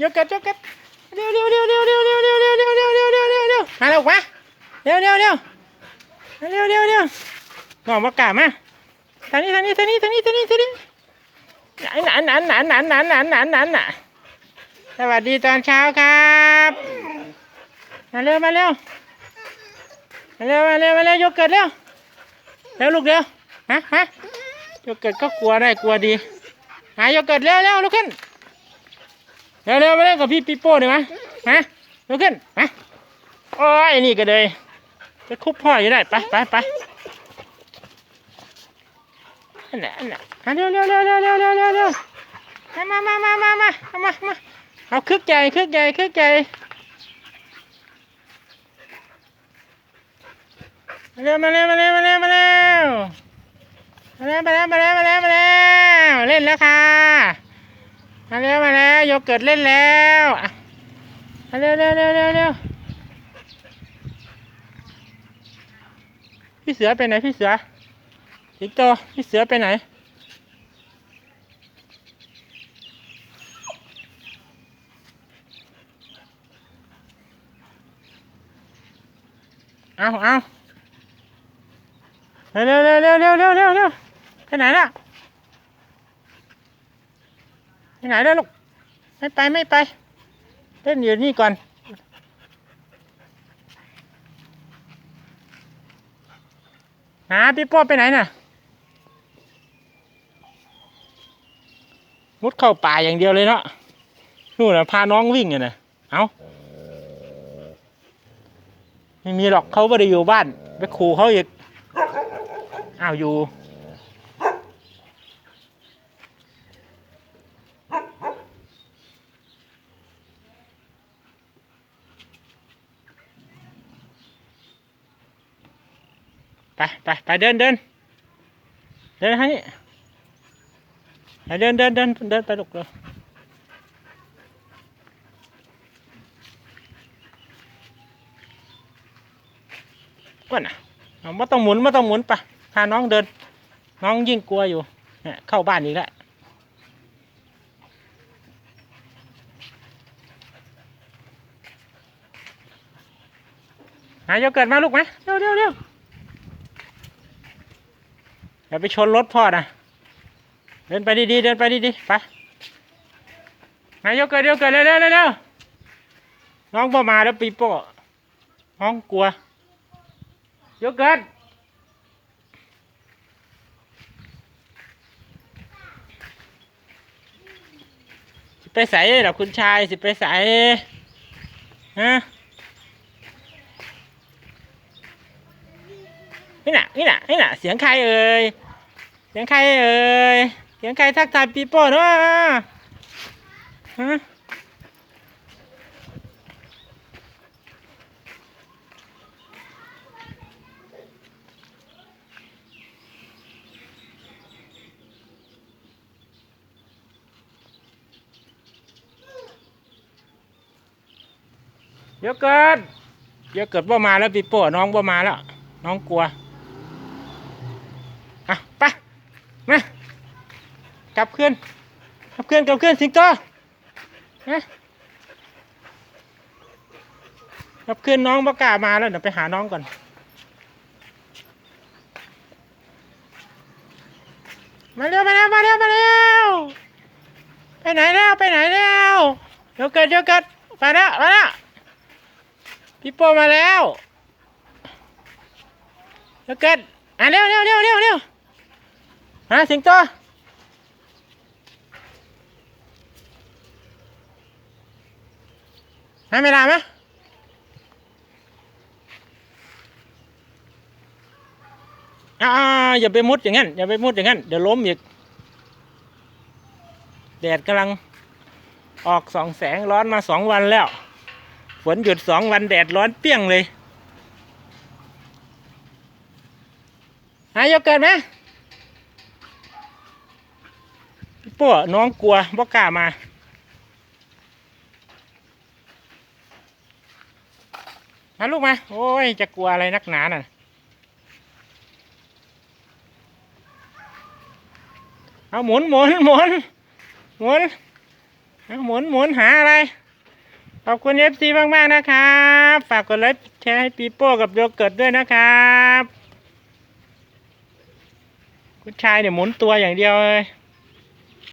โยเกิร์ตโยเกิร์ตเร็วเร็วเร็วเร็วเร็วเร็วเร็วเร็วเร็วเร็วเร็วเร็วเร็วเร็วมาเร็วมาเร็วเร็วเร็วเร็วเร็วเร็วน้องประกาศมาทางนี้ทางนี้ทางนี้ทางนี้ทางนี้ทางนี้หนาหนาหนาหนาหนาหนาหนาหนาหนาสวัสดีตอนเช้าครับมาเร็วมาเร็วมาเร็วมาเร็วมาเร็วโยเกิร์ตเร็วเร็วลูกเร็วฮะฮะโยเกิร์ตก็กลัวได้กลัวดีหาโยเกิร์ตเร็วเร็วลุกขึ้น เร็วเร็วมาเล่นกับพี่ปีโป้ดีไหมฮะลุกขึ้นมาโอ้ยนี่ก็เลยไปคุบพ่ออยู่ได้ไปไปไปอันไหละนอันไหนอะเร็วเร็วเร็วเร็วเร็วเร็วเร็วเร็วมามามามามามามามาเอาคึกใหญ่คึกใหญ่คึกใหญ่มาเร็วมาเร็วมาเร็วมาเร็วมาเร็วมาเร็วมาเร็วมาเร็วมาเร็วมาเร็วเล่นแล้วค่ะ มาแล้วมาแล้วโยเกิร์ตเล่นแล้วมาเร็วเร็วเร็วเร็วเร็วพี่เสือไปไหนพี่เสือสิงโตพี่เสือไปไหนเอาเอาเร็วเร็วเร็วเร็วเร็วเร็วไปไหนล่ะ ไปไหนแล้วลูก ไม่ไปไม่ไป เล่นอยู่นี่ก่อนหาพี่ป้ไปไหนน่ะ มุดเข้าป่าอย่างเดียวเลยเนาะ นู่นน่ะพาน้องวิ่งอยู่น่ะเอาไม่มีหรอกเขาไม่ได้อยู่บ้าน ไปขู่เขาอีกอ้าวอยู่ ไปไปไปเดินเดินเดินให้นี่ไปเดินเดินเดินเดินไปลูกเลยก้วนอะเอาไม่ต้องหมุนไม่ต้องหมุนไปพาน้องเดิน น้องยิ่งกลัวอยู่เนี่ยเข้าบ้านอีกแล้วหาโยเกิร์ตมาลูกมเร็วเร็วเร็ว อย่าไปชนรถพ่อนะเดินไปดีๆเดินไปดีๆไปนายโยเกิดโยเกิดเร็วๆเร็วๆน้องพ่อมาแล้วปีโป้น้องกลัวโยเกิดสิไปใส่หรอคุณชายสิไปใส่ฮะ นี่น่ะนี่น่ะนี่น่ะเสียงใครเอ่ยเสียงใครเอ่ยเสียงใครทักทายปีโป้เนาะฮะเดี๋ยวเกิดเดี๋ยวเกิดว่ามาแล้วปีโป้น้องว่ามาแล้ว น้องกลัว อะไป มากลับขึ้นกลับขึ้นกลับขึ้นสิงโตนะกลับขึ้นน้องบอกามาแล้วเดี๋ยวไปหาน้องก่อนมาเร็วมาเร็วมาเร็วมาเร็วไปไหนแล้วไปไหนแล้วเดี๋ยวเกิดเดี๋ยวเกิดไปแล้วไปแล้วพี่โป้มาแล้วเดี๋ยวเกิดอะเร็วเร็วเร็วเร็วเร็ว ฮะสิงโตให้ไม่ได้ไหมอ่าอย่าไปมุดอย่างนั้น อย่าไปมุดอย่างนั้น เดี๋ยวล้มอีก แดดกำลังออกสองแสงร้อนมาสองวันแล้ว ฝนหยุดสองวันแดดร้อนเปี้ยงเลยหายกเกิดไหม พี่ป้น้องกลัวบ่กล้ามา มาลูกมา โอ้ย จะกลัวอะไรนักหนาน่ะ เอาหมุนหมุนหมุนหมุนหเอาหมุนหมุนหาอะไร ขอบคุณเอฟซีมากๆนะครับ ฝากกดไลค์แชร์ให้ปีโป้กับโยเกิร์ตด้วยนะครับ คุณชายเนี่ยหมุนตัวอย่างเดียวเลย